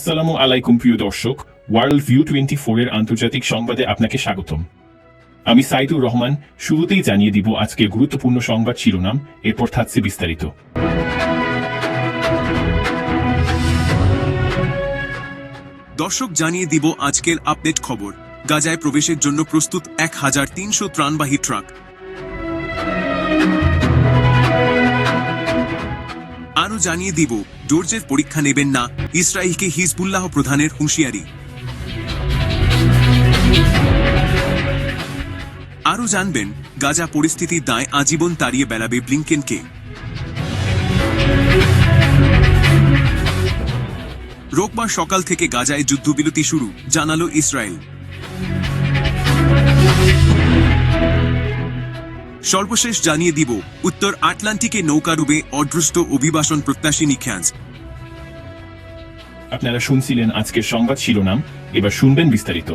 আসসালামু আলাইকুম, প্রিয় দর্শক। ওয়ার্ল্ড ভিউ টোয়েন্টি এর আন্তর্জাতিক সংবাদে আপনাকে স্বাগতম। আমি সাইদুর রহমান, শুরুতেই জানিয়ে দিব আজকের গুরুত্বপূর্ণ সংবাদ শিরোনাম, এরপর থাকছে বিস্তারিত। দর্শক, জানিয়ে দিব আজকের আপডেট খবর। গাজায় প্রবেশের জন্য প্রস্তুত এক হাজার তিনশো ত্রাণবাহী ট্রাক। জানিয়ে দিব, জর্জের পরীক্ষা নেবেন না ইসরায়েলকে হিজবুল্লাহ প্রধানের হুঁশিয়ারি। আরও জানবেন, গাজা পরিস্থিতির দায় আজীবন তাড়িয়ে বেড়াবে ব্লিংকেনকে। রোববার সকাল থেকে গাজায় যুদ্ধবিরতি শুরু, জানালো ইসরায়েল সর্বশেষ জানিয়ে দিব, উত্তর আটলান্টিকে নৌকাডুবে অদৃষ্ট অভিবাসন প্রত্যাশী নিখ্যান্স আপনারা শুনছিলেন আজকের সংবাদ শিরোনাম, এবার শুনবেন বিস্তারিত।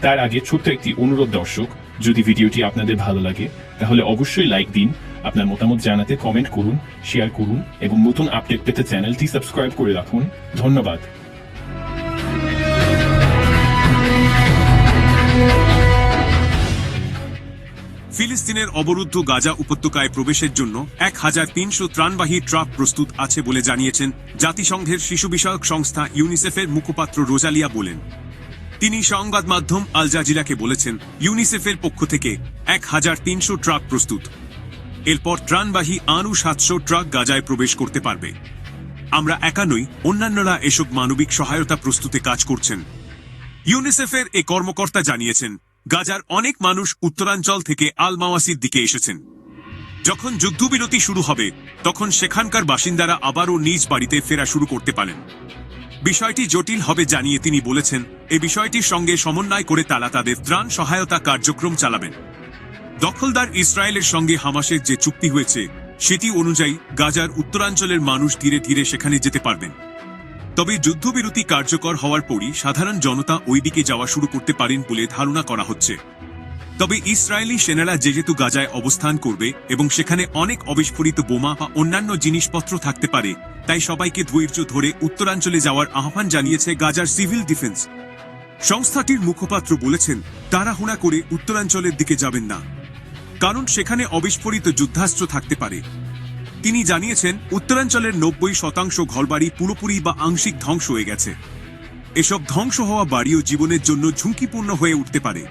তার আগে ছোট্ট একটি অনুরোধ দর্শক, যদি ভিডিওটি আপনাদের ভালো লাগে, তাহলে অবশ্যই লাইক দিন, আপনার মতামত জানাতে কমেন্ট করুন, শেয়ার করুন, এবং নতুন আপডেট পেতে চ্যানেলটি সাবস্ক্রাইব করে রাখুন। ধন্যবাদ। ফিলিস্তিনের অবরুদ্ধ গাজা উপত্যকায় প্রবেশের জন্য এক হাজার তিনশো ত্রাণবাহী ট্রাক প্রস্তুত আছে বলে জানিয়েছেন জাতিসংঘের শিশু বিষয়ক সংস্থা ইউনিসেফের মুখপাত্র রোজালিয়া বলেন। তিনি সংবাদ মাধ্যম আল জাজিরাকে বলেছেন, ইউনিসেফের পক্ষ থেকে এক হাজার তিনশো ট্রাক প্রস্তুত। এরপর ত্রাণবাহী আরও সাতশো ট্রাক গাজায় প্রবেশ করতে পারবে। আমরা একা নই, অন্যান্যরা এসব মানবিক সহায়তা প্রস্তুতে কাজ করছেন। ইউনিসেফের এ কর্মকর্তা জানিয়েছেন গাজার অনেক মানুষ উত্তরাঞ্চল থেকে আল মাওয়াসির দিকে এসেছেন। যখন যুদ্ধবিরতি শুরু হবে, তখন সেখানকার বাসিন্দারা আবারও নিজ বাড়িতে ফেরা শুরু করতে পারেন। বিষয়টি জটিল হবে জানিয়ে তিনি বলেছেন, এ বিষয়টির সঙ্গে সমন্বয় করে তারা তাদের ত্রাণ সহায়তা কার্যক্রম চালাবেন। দখলদার ইসরায়েলের সঙ্গে হামাসের যে চুক্তি হয়েছে, সেটি অনুযায়ী গাজার উত্তরাঞ্চলের মানুষ ধীরে ধীরে সেখানে যেতে পারবেন। তবে যুদ্ধবিরতি কার্যকর হওয়ার পরই সাধারণ জনতা ওই দিকে যাওয়া শুরু করতে পারেন বলে ধারণা করা হচ্ছে। তবে ইসরায়েলি সেনারা যেহেতু গাজায় অবস্থান করবে এবং সেখানে অনেক অবিস্ফোরিত বোমা বা অন্যান্য জিনিসপত্র থাকতে পারে, তাই সবাইকে ধৈর্য ধরে উত্তরাঞ্চলে যাওয়ার আহ্বান জানিয়েছে গাজার সিভিল ডিফেন্স। সংস্থাটির মুখপাত্র বলেছেন, তাড়াহুড়া করে উত্তরাঞ্চলের দিকে যাবেন না, কারণ সেখানে অবিস্ফোরিত যুদ্ধাস্ত্র থাকতে পারে। তিনি জানিয়েছেন, উত্তরাঞ্চলের নব্বই শতাংশ ঘরবাড়ি পুরোপুরি বা আংশিক ধ্বংস হয়ে গেছে। এসব ধ্বংস হওয়া বাড়িও জীবনের জন্য ঝুঁকিপূর্ণ হয়ে উঠতে পারে।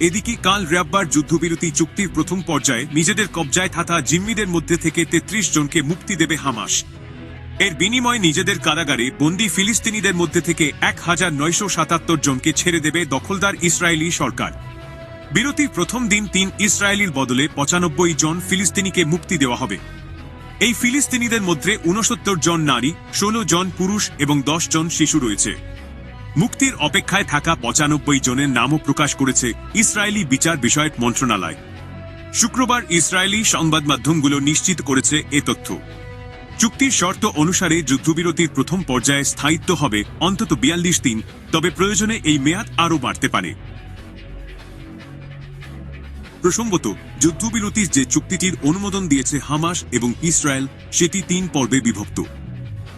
এদিকে কাল রোববার যুদ্ধবিরতি চুক্তির প্রথম পর্যায়ে নিজেদের কবজায় থাকা জিম্মিদের মধ্যে থেকে তেত্রিশ জনকে মুক্তি দেবে হামাস। এর বিনিময়ে নিজেদের কারাগারে বন্দী ফিলিস্তিনিদের মধ্যে থেকে এক হাজার নয়শো সাতাত্তর জনকে ছেড়ে দেবে দখলদার ইসরায়েলি সরকার। বিরতির প্রথম দিন তিন ইসরায়েলির বদলে পঁচানব্বই জন ফিলিস্তিনিকে মুক্তি দেওয়া হবে। এই ফিলিস্তিনিদের মধ্যে উনসত্তর জন নারী, ষোলো জন পুরুষ এবং দশ জন শিশু রয়েছে। মুক্তির অপেক্ষায় থাকা পঁচানব্বই জনের নামও প্রকাশ করেছে ইসরায়েলি বিচার বিষয়ক মন্ত্রণালয়। শুক্রবার ইসরায়েলি সংবাদ মাধ্যমগুলো নিশ্চিত করেছে এ তথ্য। চুক্তির শর্ত অনুসারে যুদ্ধবিরতির প্রথম পর্যায়ে স্থায়িত্ব হবে অন্তত বিয়াল্লিশ দিন, তবে প্রয়োজনে এই মেয়াদ আরও বাড়তে পারে। প্রসঙ্গত যুদ্ধবিরতির যে চুক্তিটির অনুমোদন দিয়েছে হামাস এবং ইসরায়েল, সেটি তিন পর্বে বিভক্ত।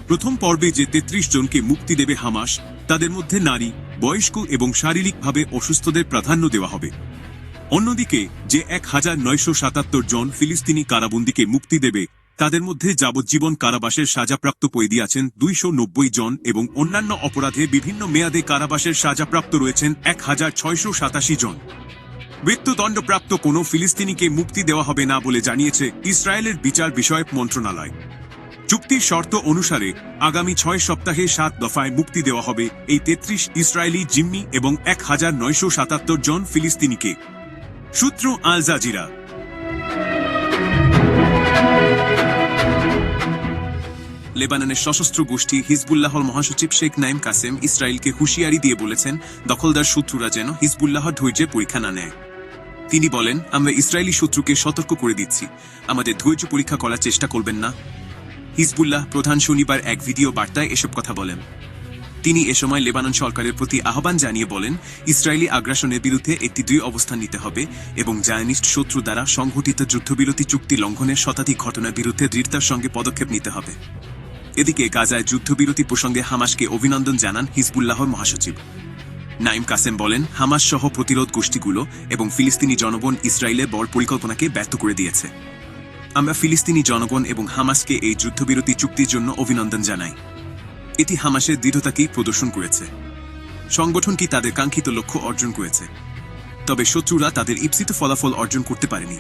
প্রথম পর্বে যে তেত্রিশ জনকে মুক্তি দেবে হামাস, তাদের মধ্যে নারী, বয়স্ক এবং শারীরিকভাবে অসুস্থদের প্রাধান্য দেওয়া হবে। অন্যদিকে, যে এক হাজার নয়শো সাতাত্তর জন ফিলিস্তিনি কারাবন্দীকে মুক্তি দেবে, তাদের মধ্যে যাবজ্জীবন কারাবাসের সাজাপ্রাপ্ত কয়েদি আছেন দুইশো নব্বই জন এবং অন্যান্য অপরাধে বিভিন্ন মেয়াদে কারাবাসের সাজাপ্রাপ্ত রয়েছেন এক হাজার ছয়শো সাতাশি জন। মৃত্যুদণ্ডপ্রাপ্ত কোনো ফিলিস্তিনিকে মুক্তি দেওয়া হবে না বলে জানিয়েছে ইসরায়েলের বিচার বিষয়ক মন্ত্রণালয়। চুক্তির শর্ত অনুসারে আগামী ছয় সপ্তাহে সাত দফায় মুক্তি দেওয়া হবে এই তেত্রিশ ইসরায়েলি জিম্মি এবং এক হাজার নয়শো সাতাত্তর জন ফিলিস্তিনিকে। সূত্র আল জাজিরা। লেবাননের সশস্ত্র গোষ্ঠী হিজবুল্লাহর মহাসচিব শেখ নাইম কাসেম ইসরায়েলকে হুঁশিয়ারি দিয়ে বলেছেন, দখলদার শত্রুরা যেন হিজবুল্লাহর ধৈর্যের পরীক্ষা না নেয়। তিনি বলেন, আমরা ইসরায়েলি শত্রুকে সতর্ক করে দিচ্ছি। আমাদের ধৈর্য পরীক্ষা করার চেষ্টা করবেন না। হিজবুল্লাহ প্রধান শনিবার এক ভিডিও বার্তায় এসব কথা বলেন। তিনি এ সময় লেবানন সরকারের প্রতি আহ্বান জানিয়ে বলেন, ইসরায়েলি আগ্রাসনের বিরুদ্ধে একটি দুই অবস্থান নিতে হবে এবং জায়নিস্ট শত্রু দ্বারা সংঘটিত যুদ্ধবিরতি চুক্তি লঙ্ঘনের শতাধিক ঘটনার বিরুদ্ধে দৃঢ়তার সঙ্গে পদক্ষেপ নিতে হবে। এদিকে গাজায় যুদ্ধবিরতি প্রসঙ্গে হামাসকে অভিনন্দন জানান হিজবুল্লাহর মহাসচিব। নাইম কাসেম বলেন, হামাস সহ প্রতিরোধ গোষ্ঠীগুলো এবং ফিলিস্তিনি জনগণ ইসরায়েলের বড় পরিকল্পনাকে ব্যর্থ করে দিয়েছে। আমরা ফিলিস্তিনি জনগণ এবং হামাসকে এই যুদ্ধবিরতি চুক্তির জন্য অভিনন্দন জানাই। এটি হামাসের দৃঢ়তাকেই প্রদর্শন করেছে। সংগঠনটি তাদের কাঙ্ক্ষিত লক্ষ্য অর্জন করেছে? তবে শত্রুরা তাদের ইপ্সিত ফলাফল অর্জন করতে পারেনি।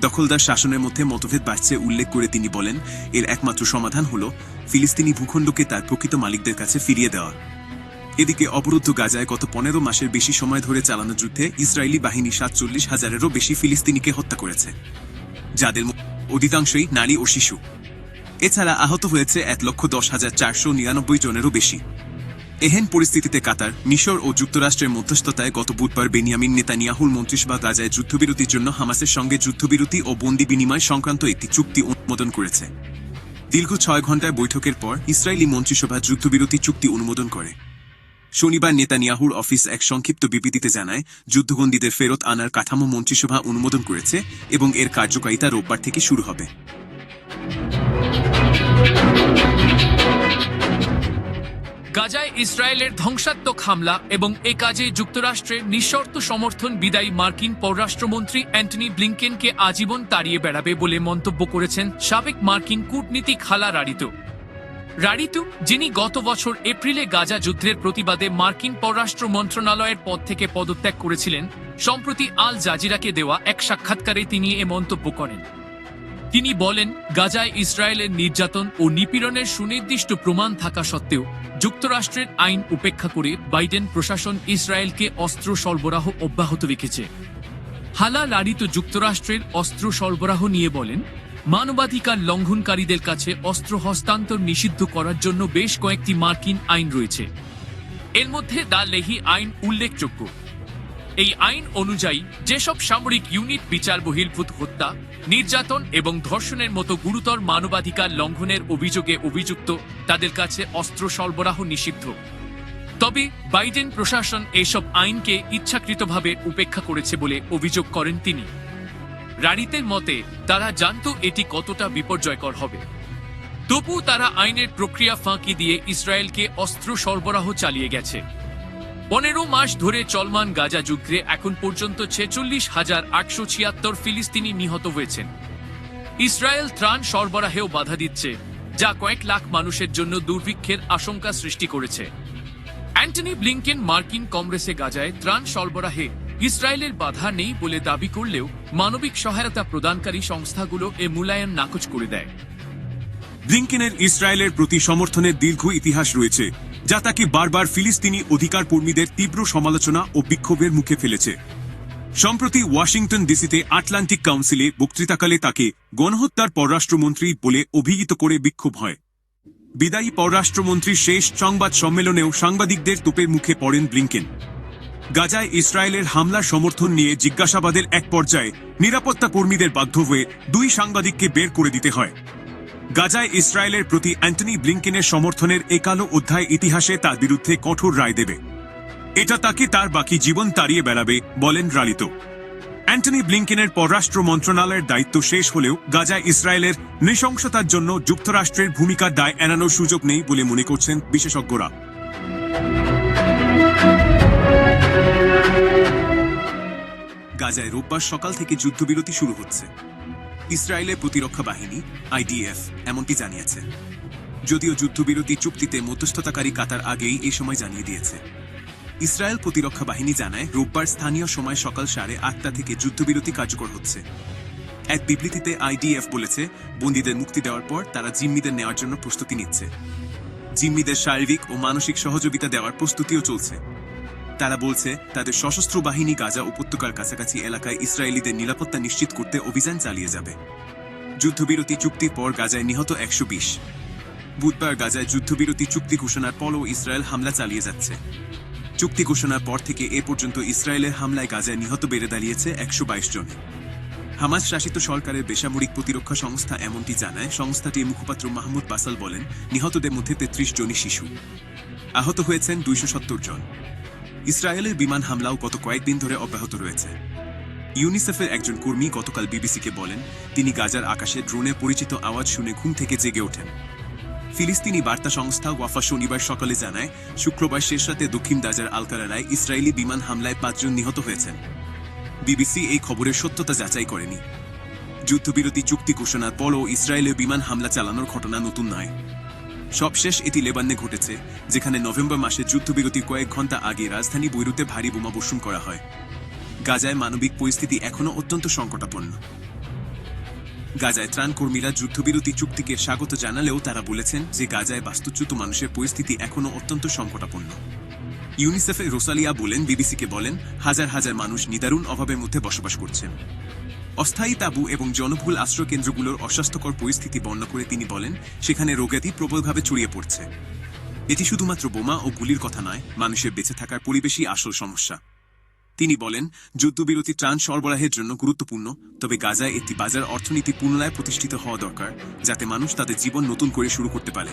দখলদার শাসনের মধ্যে মতভেদ বাড়ছে উল্লেখ করে তিনি বলেন, এর একমাত্র সমাধান হল ফিলিস্তিনি ভূখণ্ডকে তার প্রকৃত মালিকদের কাছে ফিরিয়ে দেওয়া। এদিকে অবরুদ্ধ গাজায় গত পনেরো মাসের বেশি সময় ধরে চালানো যুদ্ধে ইসরায়েলি বাহিনী সাতচল্লিশ হাজারেরও বেশি ফিলিস্তিনিকে হত্যা করেছে। যাদের অধিকাংশই নারী ও শিশু। এছাড়া আহত হয়েছে এক লক্ষ দশ হাজার চারশো নিরানব্বই জনেরও বেশি। এহেন পরিস্থিতিতে কাতার, মিশর ও যুক্তরাষ্ট্রের মধ্যস্থতায় গত বুধবার বেনিয়ামিন নেতানিয়াহুর মন্ত্রিসভা গাজায় যুদ্ধবিরতির জন্য হামাসের সঙ্গে যুদ্ধবিরতি ও বন্দি বিনিময় সংক্রান্ত একটি চুক্তি অনুমোদন করেছে। দীর্ঘ ছয় ঘণ্টার বৈঠকের পর ইসরায়েলি মন্ত্রিসভা যুদ্ধবিরতি চুক্তি অনুমোদন করে। শনিবার নেতানিয়াহুর অফিস এক সংক্ষিপ্ত বিবৃতিতে জানায়, যুদ্ধবন্দীদের ফেরত আনার কাঠামো মন্ত্রিসভা অনুমোদন করেছে এবং এর কার্যকারিতা রোববার থেকে শুরু হবে। গাজায় ইসরায়েলের ধ্বংসাত্মক হামলা এবং এ কাজে যুক্তরাষ্ট্রের নিঃশর্ত সমর্থন বিদায়ী মার্কিন পররাষ্ট্রমন্ত্রী অ্যান্টনি ব্লিংকেনকে আজীবন তাড়িয়ে বেড়াবে বলে মন্তব্য করেছেন সাবেক মার্কিন কূটনীতিক হালা রারিতো রারিতু, যিনি গত বছর এপ্রিলে গাজা যুদ্ধের প্রতিবাদে মার্কিন পররাষ্ট্র মন্ত্রণালয়ের পদ থেকে পদত্যাগ করেছিলেন, সম্প্রতি আল জাজিরাকে দেওয়া এক সাক্ষাৎকারে তিনি এ মন্তব্য করেন। তিনি বলেন, গাজায় ইসরায়েলের নির্যাতন ও নিপীড়নের সুনির্দিষ্ট প্রমাণ থাকা সত্ত্বেও যুক্তরাষ্ট্রের আইন উপেক্ষা করে বাইডেন প্রশাসন ইসরায়েলকে অস্ত্র সরবরাহ অব্যাহত রেখেছে। হালা লারিত যুক্তরাষ্ট্রের অস্ত্র সরবরাহ নিয়ে বলেন মানবাধিকার লঙ্ঘনকারীদের কাছে অস্ত্র হস্তান্তর নিষিদ্ধ করার জন্য বেশ কয়েকটি মার্কিন আইন রয়েছে। এর মধ্যে দা লেহি আইন উল্লেখযোগ্য। এই আইন অনুযায়ী, যেসব সামরিক ইউনিট বিচার বহির্ভূত হত্যা, নির্যাতন এবং ধর্ষণের মতো গুরুতর মানবাধিকার লঙ্ঘনের অভিযোগে অভিযুক্ত, তাদের কাছে অস্ত্র সরবরাহ নিষিদ্ধ। তবে বাইডেন প্রশাসন এসব আইনকে ইচ্ছাকৃতভাবে উপেক্ষা করেছে বলে অভিযোগ করেন তিনি। রানিতের মতে, তারা জানত এটি কতটা বিপর্যয়কর হবে। তবু তারা আইনের প্রক্রিয়া ফাঁকি দিয়ে ইসরায়েলকে অস্ত্র সরবরাহ চালিয়ে গেছে। পনেরো মাস ধরে চলমান গাজা যুদ্ধে এখন পর্যন্ত ছেচল্লিশ হাজার আটশো ছিয়াত্তর ফিলিস্তিনি নিহত হয়েছেন। ইসরায়েল ত্রাণ সরবরাহেও বাধা দিচ্ছে, যা কয়েক লাখ মানুষের জন্য দুর্ভিক্ষের আশঙ্কা সৃষ্টি করেছে। অ্যান্টনি ব্লিংকেন মার্কিন কংগ্রেসে গাজায় ত্রাণ সরবরাহে ইসরায়েলের বাধা নেই বলে দাবি করলেও মানবিক সহায়তা প্রদানকারী সংস্থাগুলো এ মূল্যায়ন নাকচ করে দেয়। ব্লিংকেনের ইসরায়েলের প্রতি সমর্থনের দীর্ঘ ইতিহাস রয়েছে, যা তাকে বারবার ফিলিস্তিনি অধিকার কর্মীদের তীব্র সমালোচনা ও বিক্ষোভের মুখে ফেলেছে। সম্প্রতি ওয়াশিংটন ডিসিতে আটলান্টিক কাউন্সিলে বক্তৃতাকালে তাকে গণহত্যার পররাষ্ট্রমন্ত্রী বলে অভিহিত করে বিক্ষোভ হয়। বিদায়ী পররাষ্ট্রমন্ত্রীর শেষ সংবাদ সম্মেলনেও সাংবাদিকদের তোপের মুখে পড়েন ব্লিংকেন। গাজায় ইসরায়েলের হামলার সমর্থন নিয়ে জিজ্ঞাসাবাদের এক পর্যায়ে নিরাপত্তা কর্মীদের বাধ্য হয়ে দুই সাংবাদিককে বের করে দিতে হয়। গাজায় ইসরায়েলের প্রতি অ্যান্টনি ব্লিংকেনের সমর্থনের একালো অধ্যায় ইতিহাসে তার বিরুদ্ধে কঠোর রায় দেবে। এটা তাকে তার বাকি জীবন তাড়িয়ে বেড়াবে বলেন রালিত। অ্যান্টনি ব্লিংকেনের পররাষ্ট্র মন্ত্রণালয়ের দায়িত্ব শেষ হলেও গাজায় ইসরায়েলের নৃশংসতার জন্য যুক্তরাষ্ট্রের ভূমিকার দায় এড়ানোর সুযোগ নেই বলে মনে করছেন বিশেষজ্ঞরা। গাজায় রোববার সকাল থেকে যুদ্ধবিরতি শুরু হচ্ছে। ইসরায়েলের প্রতিরক্ষা বাহিনী, আইডিএফ, এমনটি জানিয়েছে। যদিও যুদ্ধবিরতি চুক্তিতে মধ্যস্থতাকারী কাতার আগেই এই সময় জানিয়ে দিয়েছে। ইসরায়েল প্রতিরক্ষা বাহিনী জানায়, রোববার স্থানীয় সময় সকাল সাড়ে আটটা থেকে যুদ্ধবিরতি কার্যকর হচ্ছে। এক বিবৃতিতে আইডিএফ বলেছে, বন্দীদের মুক্তি দেওয়ার পর তারা জিম্মিদের নেওয়ার জন্য প্রস্তুতি নিচ্ছে। জিম্মিদের শারীরিক ও মানসিক সহযোগিতা দেওয়ার প্রস্তুতিও চলছে। তারা বলছে, তাদের সশস্ত্র বাহিনী গাজা উপত্যকার কাছাকাছি এলাকায় ইসরায়েলিদের নিরাপত্তা নিশ্চিত করতে অভিযান চালিয়ে যাবে। যুদ্ধবিরতি চুক্তির পর গাজায় নিহত একশো বিশ। বুধবার গাজায় যুদ্ধবিরতি চুক্তি ঘোষণার পরও ইসরায়েল হামলা চালিয়ে যাচ্ছে। চুক্তি ঘোষণার পর থেকে এ পর্যন্ত ইসরায়েলের হামলায় গাজায় নিহত বেড়ে দাঁড়িয়েছে একশো বাইশ জন। হামাস শাসিত সরকারের বেসামরিক প্রতিরক্ষা সংস্থা এমনটি জানায়, সংস্থাটির মুখপাত্র মাহমুদ বাসাল বলেন, নিহতদের মধ্যে তেত্রিশ জনই শিশু। আহত হয়েছেন দুইশো সত্তর জন। ইসরায়েলের বিমান হামলাও গত কয়েকদিন ধরে অব্যাহত রয়েছে। ইউনিসেফের একজন কর্মী গতকাল বিবিসিকে বলেন, তিনি গাজার আকাশে ড্রোনে পরিচিত আওয়াজ শুনে ঘুম থেকে জেগে ওঠেন। ফিলিস্তিনি বার্তা সংস্থা ওয়াফা শনিবার সকালে জানায়, শুক্রবার শেষ রাতে দক্ষিণ দাজার আলকারারায় ইসরায়েলি বিমান হামলায় পাঁচজন নিহত হয়েছেন। বিবিসি এই খবরের সত্যতা যাচাই করেনি। যুদ্ধবিরতি চুক্তি ঘোষণার পরও ইসরায়েলে বিমান হামলা চালানোর ঘটনা নতুন নয়। সবশেষ এটি লেবাননে ঘটেছে, যেখানে নভেম্বর মাসে যুদ্ধবিরতির কয়েক ঘণ্টা আগে রাজধানী বৈরুতে ভারী বোমা বর্ষণ করা হয়। গাজায় মানবিক পরিস্থিতি এখনও অত্যন্ত সংকটাপন্ন। গাজায় ত্রাণ কর্মীরা যুদ্ধবিরতি চুক্তিকে স্বাগত জানালেও তারা বলেছেন যে গাজায় বাস্তুচ্যুত মানুষের পরিস্থিতি এখনও অত্যন্ত সংকটাপন্ন। ইউনিসেফের রোসালিয়া বলেন, বিবিসিকে বলেন, হাজার হাজার মানুষ নিদারুণ অভাবের মধ্যে বসবাস করছেন। অস্থায়ী তাঁবু এবং জনবহুল আশ্রয় কেন্দ্রগুলোর অস্বাস্থ্যকর পরিস্থিতি বর্ণনা করে তিনি বলেন, সেখানে রোগাদি প্রবলভাবে ছড়িয়ে পড়ছে। এটি শুধুমাত্র বোমা ও গুলির কথা নয়, মানুষের বেঁচে থাকার পরিবেশই আসল সমস্যা। তিনি বলেন, যুদ্ধবিরতি ত্রাণ সরবরাহের জন্য গুরুত্বপূর্ণ, তবে গাজায় একটি বাজার অর্থনীতি পুনরায় প্রতিষ্ঠিত হওয়া দরকার, যাতে মানুষ তাদের জীবন নতুন করে শুরু করতে পারে।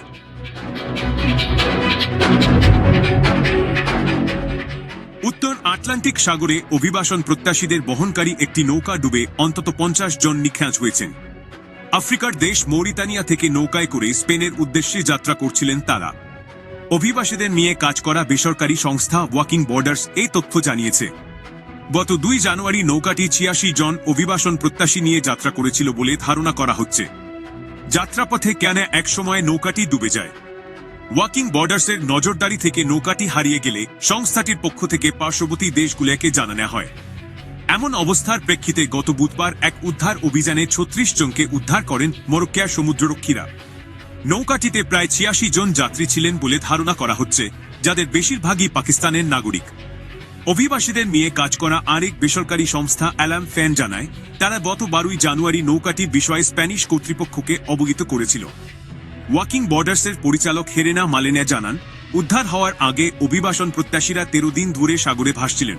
উত্তর আটলান্টিক সাগরে অভিবাসন প্রত্যাশীদের বহনকারী একটি নৌকা ডুবে অন্তত পঞ্চাশ জন নিখোঁজ হয়েছেন। আফ্রিকার দেশ মৌরিতানিয়া থেকে নৌকায় করে স্পেনের উদ্দেশ্যে যাত্রা করছিলেন তারা। অভিবাসীদের নিয়ে কাজ করা বেসরকারি সংস্থা ওয়াকিং বর্ডার্স এই তথ্য জানিয়েছে। গত দুই জানুয়ারি নৌকাটি ছিয়াশি জন অভিবাসন প্রত্যাশী নিয়ে যাত্রা করেছিল বলে ধারণা করা হচ্ছে। যাত্রাপথে কেন একসময় নৌকাটি ডুবে যায়? ওয়াকিং বর্ডার্সের নজরদারি থেকে নৌকাটি হারিয়ে গেলে সংস্থাটির পক্ষ থেকে পার্শ্ববর্তী দেশগুলোকে জানানো হয়। এমন অবস্থার প্রেক্ষিতে গত বুধবার এক উদ্ধার অভিযানে ছত্রিশ জনকে উদ্ধার করেন মরক্কিয়ার সমুদ্ররক্ষীরা। নৌকাটিতে প্রায় ছিয়াশি জন যাত্রী ছিলেন বলে ধারণা করা হচ্ছে, যাদের বেশিরভাগই পাকিস্তানের নাগরিক। অভিবাসীদের নিয়ে কাজ করা আরেক বেসরকারি সংস্থা অ্যালাম ফ্যান জানায়, তারা গত বারোই জানুয়ারি নৌকাটির বিষয়ে স্প্যানিশ কর্তৃপক্ষকে অবহিত করেছিল। ওয়াকিং বর্ডার্সের পরিচালক হেরেনা মালেনা জানান, উদ্ধার হওয়ার আগে অভিবাসন প্রত্যাশীরা তেরো দিন ধরে সাগরে ভাসছিলেন।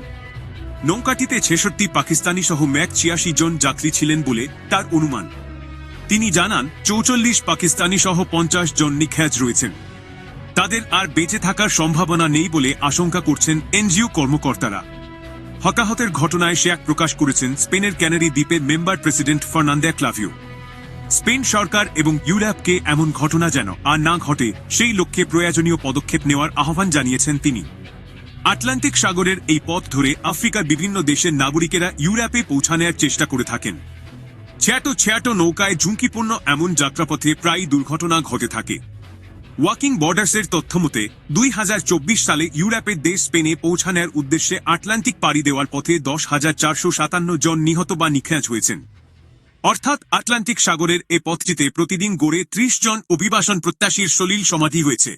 নৌকাটিতে ছেষট্টি পাকিস্তানি সহ ম্যাক ছিয়াশি জন যাত্রী ছিলেন বলে তার অনুমান। তিনি জানান, চৌচল্লিশ পাকিস্তানি সহ পঞ্চাশ জন নিখোঁজ রয়েছেন। তাদের আর বেঁচে থাকার সম্ভাবনা নেই বলে আশঙ্কা করছেন এনজিও কর্মকর্তারা। হতাহতের ঘটনায় শেয়াক প্রকাশ করেছেন স্পেনের ক্যানারি দ্বীপের member president Fernando Clavijo. Spain সরকার এবং ইউরোপকে এমন ঘটনা যেন আর না ঘটে, সেই লক্ষ্যে প্রয়োজনীয় পদক্ষেপ নেওয়ার আহ্বান জানিয়েছেন তিনি। আটলান্টিক সাগরের এই পথ ধরে আফ্রিকার বিভিন্ন দেশের নাগরিকেরা ইউরোপে পৌঁছানোর চেষ্টা করে থাকেন। ছিয়াটো ছিয়াটো নৌকায় ঝুঁকিপূর্ণ এমন যাত্রাপথে প্রায় দুর্ঘটনা ঘটে থাকে। ওয়াকিং বর্ডার্সের তথ্যমতে দুই হাজার চব্বিশ সালে ইউরোপের দেশ স্পেনে পৌঁছানোর উদ্দেশ্যে আটলান্টিক পাড়ি দেওয়ার পথে দশ হাজার জন নিহত বা নিখোঁজ হয়েছেন। অর্থাৎ আটলান্টিক সাগরের এ পথটিতে প্রতিদিন গড়ে ত্রিশ জন অভিবাসন প্রত্যাশীর সলিল সমাধি হয়েছে।